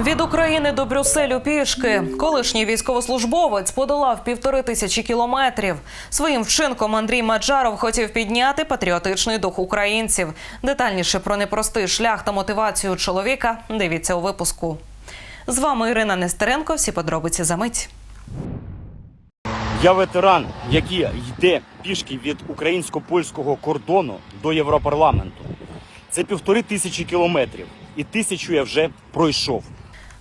Від України до Брюсселю пішки колишній військовослужбовець подолав півтори тисячі кілометрів. Своїм вчинком Андрій Маджаров хотів підняти патріотичний дух українців. Детальніше про непростий шлях та мотивацію чоловіка дивіться у випуску. З вами Ірина Нестеренко. Всі подробиці за мить. Я ветеран, який йде пішки від українсько-польського кордону до Європарламенту. Це півтори тисячі кілометрів, і тисячу я вже пройшов.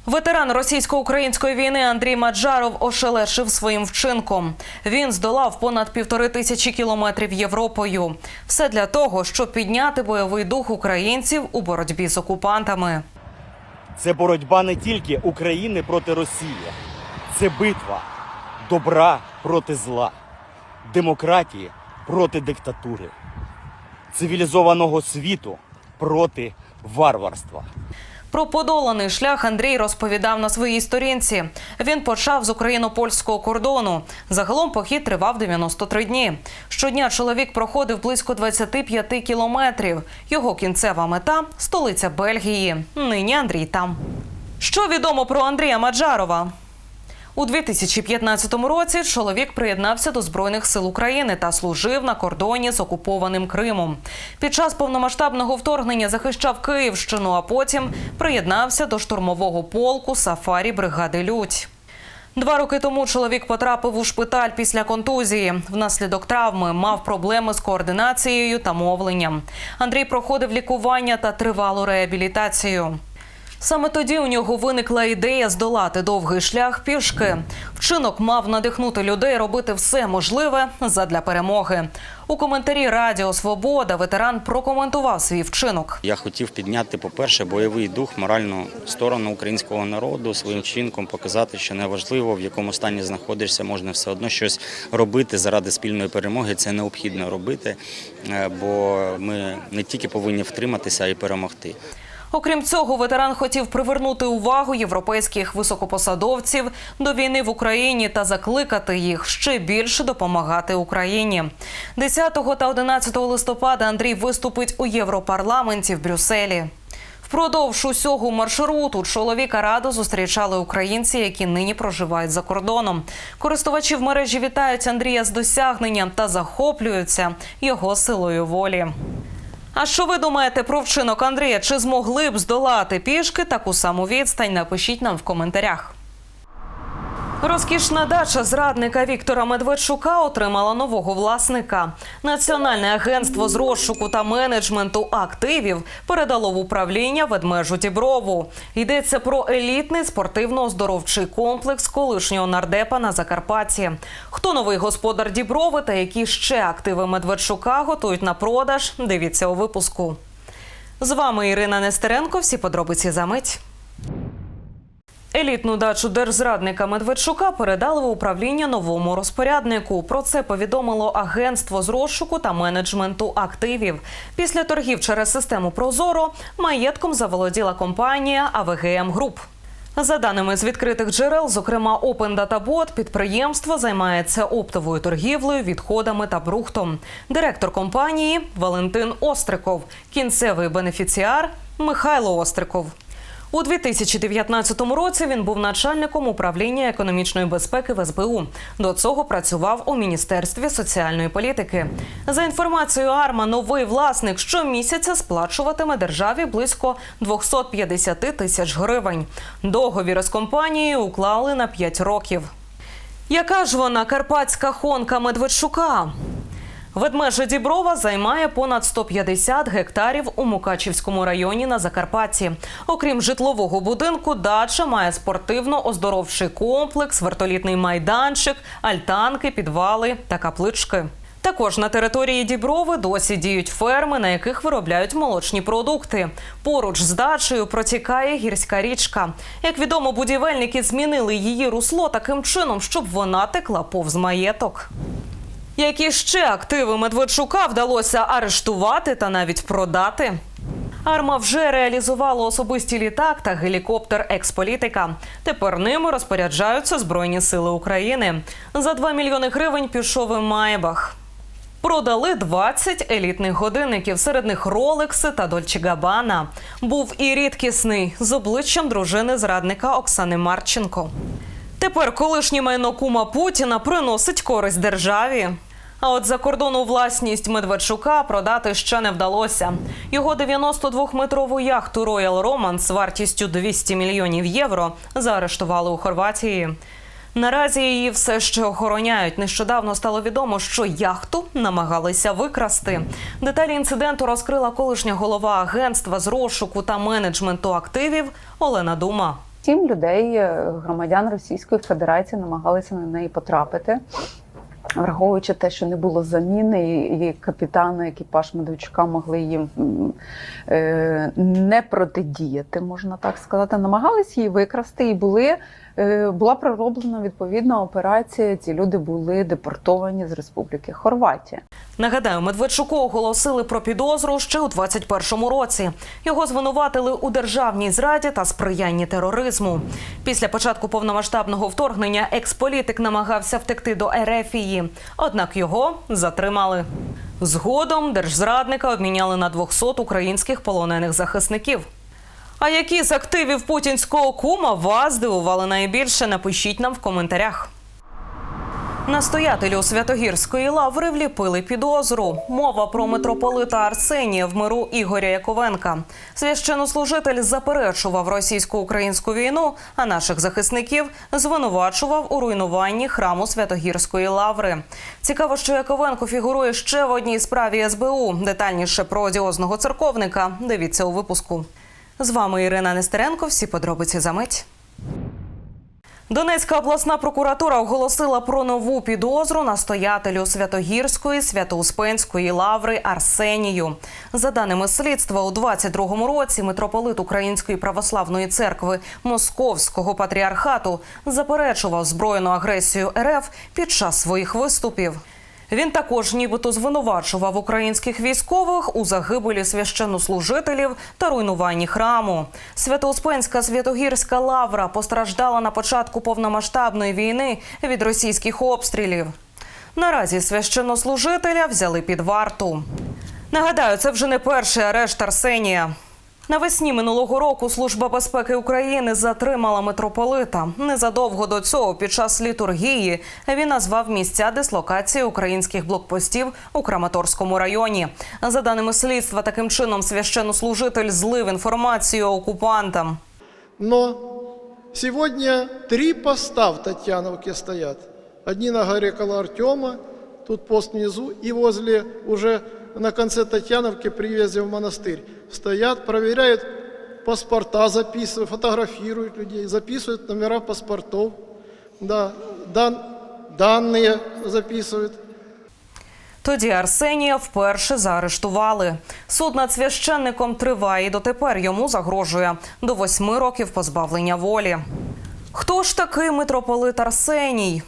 Ветеран російсько-української війни Андрій Маджаров ошелешив своїм вчинком. Він здолав понад півтори тисячі кілометрів Європою. Все для того, щоб підняти бойовий дух українців у боротьбі з окупантами. Це боротьба не тільки України проти Росії, це битва добра проти зла, демократії проти диктатури, цивілізованого світу проти варварства. Про подоланий шлях Андрій розповідав на своїй сторінці. Він почав з україно-польського кордону. Загалом похід тривав 93 дні. Щодня чоловік проходив близько 25 кілометрів. Його кінцева мета столиця Бельгії. Нині Андрій там. Що відомо про Андрія Маджарова? У 2015 році чоловік приєднався до збройних сил України та служив на кордоні з окупованим Кримом. Під час повномасштабного вторгнення захищав Київщину, а потім приєднався до штурмового полку сафарі бригади Людь. Два роки тому чоловік потрапив у шпиталь після контузії. Внаслідок травми мав проблеми з координацією та мовленням. Андрій проходив лікування та тривалу реабілітацію. Саме тоді у нього виникла ідея здолати довгий шлях пішки. Вчинок мав надихнути людей робити все можливе задля перемоги. У коментарі Радіо Свобода ветеран прокоментував свій вчинок. Я хотів підняти, по-перше, бойовий дух, моральну сторону українського народу, своїм чинком показати, що неважливо, в якому стані знаходишся, можна все одно щось робити заради спільної перемоги. Це необхідно робити, е, бо ми не тільки повинні втриматися, а й перемогти. Окрім цього, ветеран хотів привернути увагу європейських високопосадовців до війни в Україні та закликати їх ще більше допомагати Україні. 10 та 11 листопада Андрій виступить у Європарламенті в Брюсселі. Впродовж усього маршруту чоловіка радо зустрічали українці, які нині проживають за кордоном. Користувачі в мережі вітають Андрія з досягненням та захоплюються його силою волі. А що ви думаєте про вчинок Андрія? Чи змогли б здолати пішки таку саму відстань? Напишіть нам в коментарях. Розкішна дача зрадника Віктора Медведчука отримала нового власника. Національне агентство з розшуку та менеджменту активів передало в управління ведмежу Діброву. Йдеться про елітний спортивно-оздоровчий комплекс колишнього нардепа на Закарпатті. Хто новий господар Діброви та які ще активи Медведчука готують на продаж? Дивіться у випуску. З вами Ірина Нестеренко. Всі подробиці за мить. Елітну дачу держзрадника Медведчука передали в управління новому розпоряднику. Про це повідомило агентство з розшуку та менеджменту активів. Після торгів через систему Прозоро маєтком заволоділа компанія АВГМ Груп. За даними з відкритих джерел, зокрема Open Data Bot, підприємство займається оптовою торгівлею, відходами та брухтом. Директор компанії Валентин Остриков, кінцевий бенефіціар Михайло Остриков. У 2019 році він був начальником управління економічної безпеки в СБУ. До цього працював у міністерстві соціальної політики. За інформацією АРМА, новий власник щомісяця сплачуватиме державі близько 250 тисяч гривень. Договір з компанією уклали на 5 років. Яка ж вона карпатська хонка Медведчука? Ведмежа Діброва займає понад 150 гектарів у Мукачівському районі на Закарпатті. Окрім житлового будинку, дача має спортивно-оздоровчий комплекс, вертолітний майданчик, альтанки, підвали та каплички. Також на території Діброви досі діють ферми, на яких виробляють молочні продукти. Поруч з дачею протікає гірська річка. Як відомо, будівельники змінили її русло таким чином, щоб вона текла повз маєток. Які ще активи Медведчука вдалося арештувати та навіть продати? Арма вже реалізувала особисті літак та гелікоптер експолітика. Тепер ними розпоряджаються Збройні сили України. За 2 мільйони гривень пішов і Майбах. Продали 20 елітних годинників, серед них Ролекси та Дольче Габана. Був і рідкісний з обличчям дружини зрадника Оксани Марченко. Тепер колишнє майно кума Путіна приносить користь державі. А от закордонну власність Медведчука продати ще не вдалося. Його 92-метрову яхту Royal Romance вартістю 200 мільйонів євро заарештували у Хорватії. Наразі її все ще охороняють. Нещодавно стало відомо, що яхту намагалися викрасти. Деталі інциденту розкрила колишня голова агентства з розшуку та менеджменту активів Олена Дума. Сім людей, е, громадян Російської Федерації, намагалися на неї потрапити. Враховуючи те, що не було заміни, і капітани, екіпаж Медведчука могли їм е, не протидіяти, можна так сказати. Намагались її викрасти, і були, була пророблена відповідна операція. Ці люди були депортовані з Республіки Хорватія. Нагадаю, Медведчуку оголосили про підозру ще у 21-му році. Його звинуватили у державній зраді та сприянні тероризму. Після початку повномасштабного вторгнення експолітик намагався втекти до Ерефії, однак його затримали. Згодом держзрадника обміняли на 200 українських полонених захисників. А які з активів путінського кума вас здивували найбільше? Напишіть нам в коментарях. Настоятелю Святогірської лаври вліпили підозру. Мова про митрополита Арсенія в миру Ігоря Яковенка. Священнослужитель заперечував російсько-українську війну, а наших захисників звинувачував у руйнуванні храму Святогірської лаври. Цікаво, що Яковенко фігурує ще в одній справі СБУ. Детальніше про одіозного церковника. Дивіться у випуску. З вами Ірина Нестеренко. Всі подробиці за мить. Донецька обласна прокуратура оголосила про нову підозру настоятелю Святогірської Свято-Успенської лаври Арсенію. За даними слідства, у 22-му році митрополит Української православної церкви Московського патріархату заперечував збройну агресію РФ під час своїх виступів. Він також нібито звинувачував українських військових у загибелі священнослужителів та руйнуванні храму. Свято-Успенська Святогірська лавра постраждала на початку повномасштабної війни від російських обстрілів. Наразі священнослужителя взяли під варту. Нагадаю, це вже не перший арешт Арсенія. Навесні минулого року Служба безпеки України затримала митрополита. Незадовго до цього, під час літургії, він назвав місця дислокації українських блокпостів у Краматорському районі. За даними слідства, таким чином священнослужитель злив інформацію окупантам. Но сегодня три поста в Татьяновке стоят. Одни на горе около Артема, тут пост внизу, и возле уже на конце Татьяновки при въезде в монастырь. Стоят, проверяют паспорта, записывают, фотографируют людей, записывают номера паспортов, да, дан, данные записывают. Тоді Арсенія вперше заарештували. Суд над священником триває і дотепер йому загрожує до восьми років позбавлення волі. Хто ж такий митрополит Арсеній?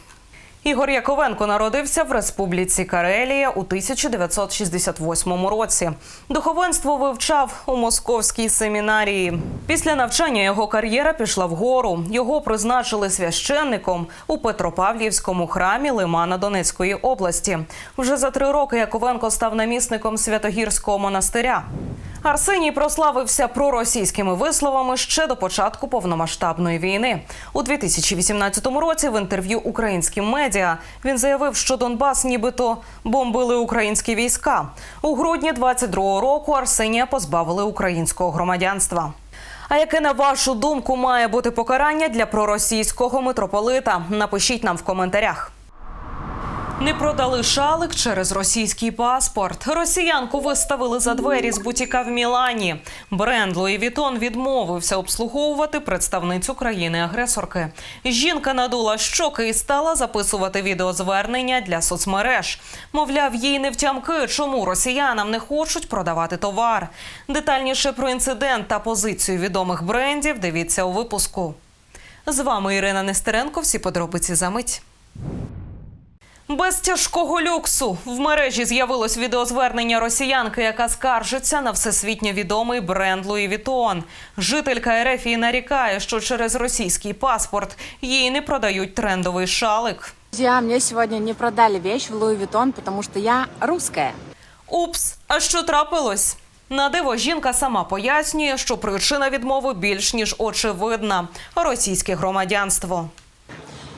Ігор Яковенко народився в Республіці Карелія у 1968 році. Духовенство вивчав у московській семінарії. Після навчання його кар'єра пішла вгору. Його призначили священником у Петропавлівському храмі Лимана Донецької області. Вже за три роки Яковенко став намісником Святогірського монастиря. Арсеній прославився проросійськими висловами ще до початку повномасштабної війни. У 2018 році в інтерв'ю українським медіа він заявив, що Донбас нібито бомбили українські війська. У грудні 22-го року Арсенія позбавили українського громадянства. А яке на вашу думку має бути покарання для проросійського митрополита? Напишіть нам в коментарях. Не продали шалик через російський паспорт. Росіянку виставили за двері з бутіка в Мілані. Бренд Louis Vuitton відмовився обслуговувати представницю країни-агресорки. Жінка надула щоки і стала записувати відеозвернення для соцмереж. Мовляв, їй не втямки, чому росіянам не хочуть продавати товар. Детальніше про інцидент та позицію відомих брендів дивіться у випуску. З вами Ірина Нестеренко. Всі подробиці за мить. Без тяжкого люксу в мережі з'явилось відеозвернення росіянки, яка скаржиться на всесвітньо відомий бренд Louis Vuitton. Жителька Ерефії нарікає, що через російський паспорт їй не продають трендовий шалик. Друзья, мне сегодня не продали вещь в Луи Виттон, потому что я русская. Упс, а що трапилось? На диво жінка сама пояснює, що причина відмови більш ніж очевидна російське громадянство.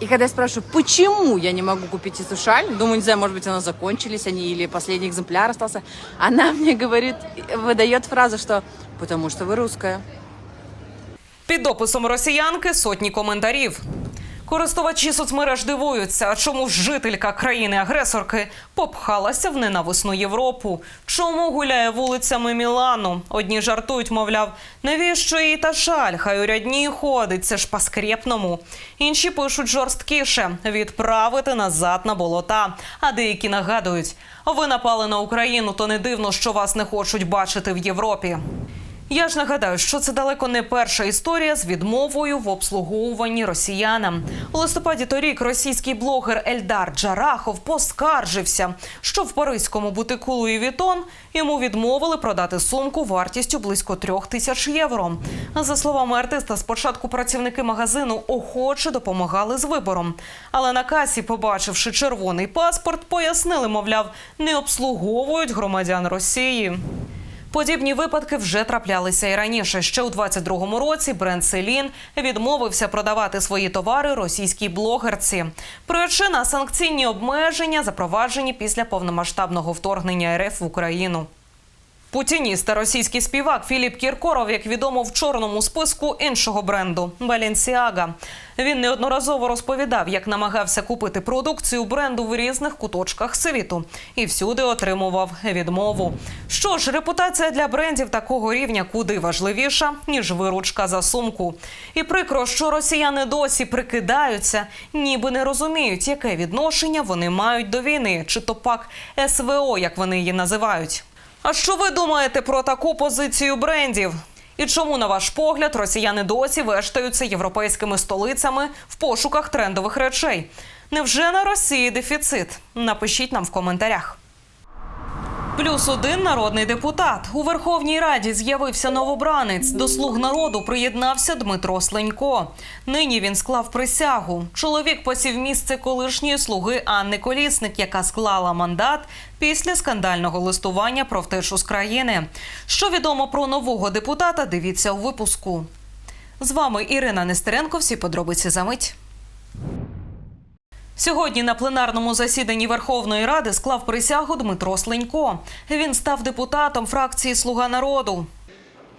И когда я спрашиваю, почему я не могу купить эту шаль, думаю, не знаю, может быть, она закончились они или последний экземпляр остался, она мне говорит, выдает фразу, что «потому что вы русская». Під дописом росіянки сотні коментарів. Користувачі соцмереж дивуються, чому жителька країни-агресорки попхалася в ненависну Європу? Чому гуляє вулицями Мілану? Одні жартують, мовляв, навіщо їй та шаль? Хай у рядній ходить, це ж по-скрєпному. Інші пишуть жорсткіше відправити назад на болота. А деякі нагадують: ви напали на Україну, то не дивно, що вас не хочуть бачити в Європі. Я ж нагадаю, що це далеко не перша історія з відмовою в обслуговуванні росіянам. У листопаді торік російський блогер Ельдар Джарахов поскаржився, що в паризькому бутику Луї Вітон йому відмовили продати сумку вартістю близько трьох тисяч євро. За словами артиста, спочатку працівники магазину охоче допомагали з вибором. Але на касі, побачивши червоний паспорт, пояснили, мовляв, не обслуговують громадян Росії. Подібні випадки вже траплялися і раніше. Ще у 22-му році бренд Селін відмовився продавати свої товари російській блогерці. Причина санкційні обмеження, запроваджені після повномасштабного вторгнення РФ в Україну. Путініст та російський співак Філіп Кіркоров, як відомо, в чорному списку іншого бренду Balenciaga. Він неодноразово розповідав, як намагався купити продукцію бренду в різних куточках світу і всюди отримував відмову. Що ж, репутація для брендів такого рівня куди важливіша ніж виручка за сумку. І прикро, що росіяни досі прикидаються, ніби не розуміють, яке відношення вони мають до війни, чи то пак СВО, як вони її називають. А що ви думаєте про таку позицію брендів? І чому, на ваш погляд, росіяни досі вештаються європейськими столицями в пошуках трендових речей? Невже на Росії дефіцит? Напишіть нам в коментарях. Плюс один народний депутат у Верховній Раді з'явився новобранець. До слуг народу приєднався Дмитро Сленько. Нині він склав присягу. Чоловік посів місце колишньої слуги Анни Колісник, яка склала мандат після скандального листування про втечу з країни. Що відомо про нового депутата? Дивіться у випуску. З вами Ірина Нестеренко. Всі подробиці за мить. Сьогодні на пленарному засіданні Верховної Ради склав присягу Дмитро Сленько. Він став депутатом фракції Слуга народу.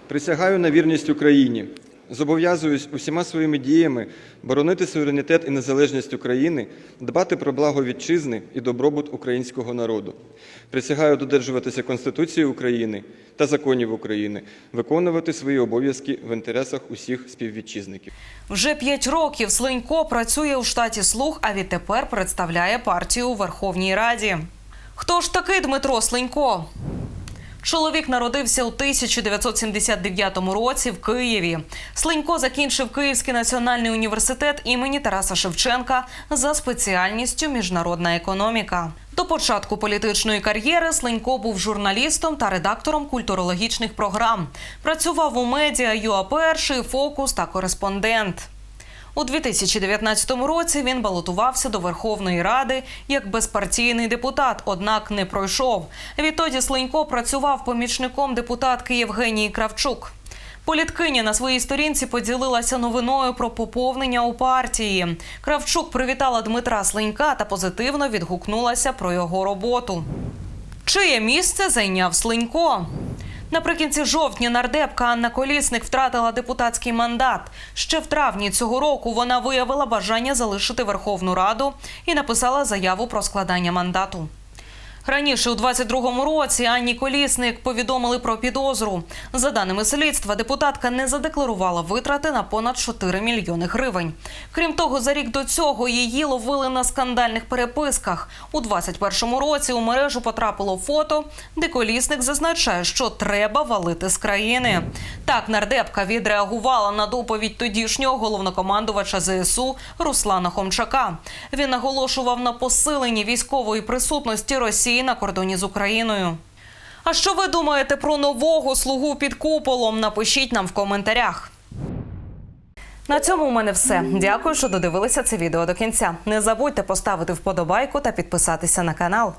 Присягаю на вірність Україні. Зобов'язуюсь усіма своїми діями боронити суверенітет і незалежність України, дбати про благо вітчизни і добробут українського народу. Присягаю додержуватися Конституції України та законів України, виконувати свої обов'язки в інтересах усіх співвітчизників. Вже п'ять років Сленько працює у штаті Слуг, а відтепер представляє партію у Верховній Раді. Хто ж такий Дмитро Сленько? Чоловік народився у 1979 році в Києві. Сленько закінчив Київський національний університет імені Тараса Шевченка за спеціальністю міжнародна економіка. До початку політичної кар'єри Сленько був журналістом та редактором культурологічних програм. Працював у медіа ЮА Перший, Фокус та Кореспондент. У 2019 році він балотувався до Верховної Ради як безпартійний депутат, однак не пройшов. Відтоді Сленько працював помічником депутатки Євгенії Кравчук. Політкиня на своїй сторінці поділилася новиною про поповнення у партії. Кравчук привітала Дмитра Сленька та позитивно відгукнулася про його роботу. Чиє місце зайняв Сленько? Наприкінці жовтня нардепка Анна Колісник втратила депутатський мандат. Ще в травні цього року вона виявила бажання залишити Верховну Раду і написала заяву про складання мандату. Раніше у 22-му році Анні Колісник повідомили про підозру. За даними слідства, депутатка не задекларувала витрати на понад 4 мільйони гривень. Крім того, за рік до цього її ловили на скандальних переписках. У 21-му році у мережу потрапило фото, де Колісник зазначає, що треба валити з країни. Так нардепка відреагувала на доповідь тодішнього головнокомандувача ЗСУ Руслана Хомчака. Він наголошував на посиленні військової присутності Росії на кордоні з Україною. А що ви думаєте про нового слугу під куполом? Напишіть нам в коментарях. На цьому у мене все. Дякую, що додивилися це відео до кінця. Не забудьте поставити вподобайку та підписатися на канал.